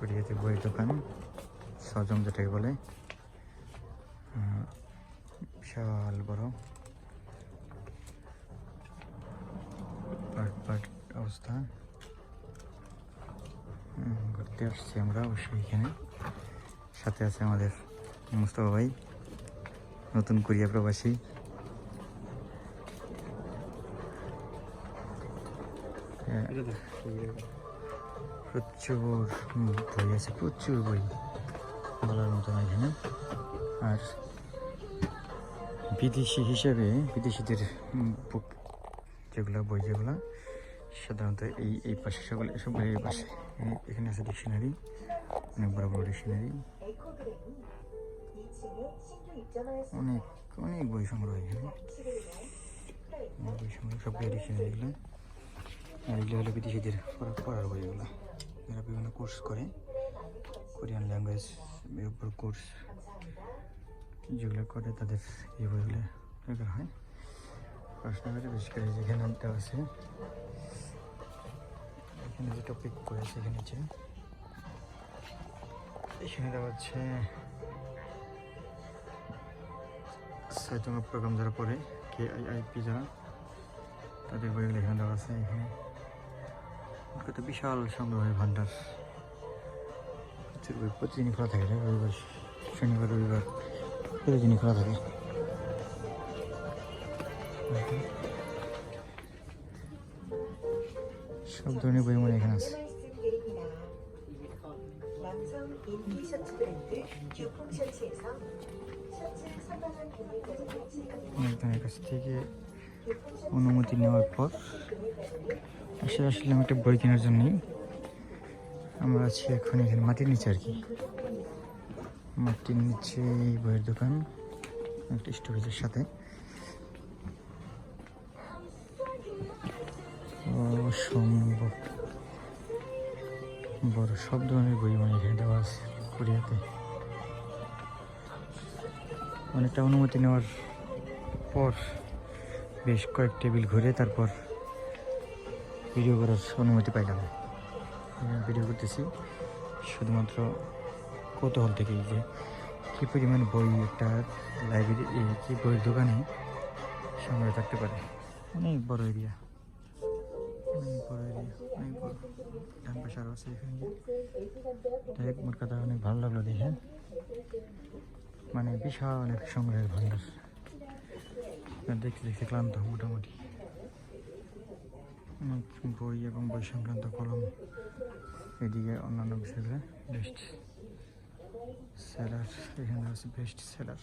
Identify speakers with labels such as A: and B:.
A: কোরিয়াতে বইয়ের দোকান সজম যেটাকে বলে। বিশাল বড়। পার্ট পার্ট অবস্থা। ঘুরতে আসছি আমরা অবশ্যই এখানে। সাথে আছে আমাদের মুস্তফা ভাই নতুন কোরিয়া প্রবাসী। হ্যাঁ, প্রচুর বই আছে, প্রচুর বই। বলার মতো এখানে। আর বিদেশি হিসেবে, বিদেশিদের যেগুলো বই, যেগুলো, সাধারণত এই এই পাশে সকলে বই এই পাশে। এখানে আছে ডিকশনারি, অনেক বড় বড় ডিকশনারি। অনেক অনেক বই সংগ্রহ এখানে। বই সংগ্রহ সব ডিকশনারি এগুলো আর এগুলো হলো বিদেশিদের পড়ার বই যারা বিভিন্ন কোর্স করে কোরিয়ান ল্যাঙ্গুয়েজ এর উপর কোর্স যেগুলো করে তাদের এই বইগুলো দরকার হয়। পড়াশোনা করে বিশেষ করে যেখানে দেওয়া আছে এখানে যে টপিক করেছে এখানে যে এখানে দেওয়া হচ্ছে ছয়তম প্রোগ্রাম যারা পড়ে কে আই আই পি যারা, তাদের বইগুলো এখানে দেওয়া আছে, এখানে। কত বিশাল সংগ্রহের ভান্ডার। প্রতিদিনই খোলা থাকে রবিবার, শনিবার, রবিবার প্রতিদিনই খোলা থাকে। সব ধরনের বই মনে এখানে আছে। কাছ থেকে অনুমতি নেওয়ার পর আসলে আসলে আসলাম একটা বই কেনার জন্যই আমরা আছি এখন এখানে মাটির নিচে আর কি। মাটির নিচে বইয়ের দোকান, একটা স্টোরেজের সাথে। অসম্ভব। বড় সব ধরনের বই মানে এখানে দেওয়া আছে কোরিয়াতে। অনেকটা অনুমতি নেওয়ার পর বেশ কয়েক টেবিল ঘুরে তারপর ভিডিও করার অনুমতি পাইলাম। ভিডিও করতেছি। শুধুমাত্র কৌতূহল থেকে যে কী পরিমাণ বই একটা লাইব্রেরি কি বইয়ের দোকানে সংগ্রহ থাকতে পারে। অনেক বড় এরিয়া অনেক বড় এরিয়া অনেক বড়। আছে এখানে মোট কথা অনেক ভালো লাগল দেখে। মানে বিশাল এক সংগ্রহের ভান্ডার আর দেখতে দেখতে ক্লান্ত মোটামুটি অনেক বই এবং বই সংক্রান্ত কলম এদিকে অন্যান্য বিষয়গুলো বেস্ট সেলার এখানে আছে বেস্ট সেলার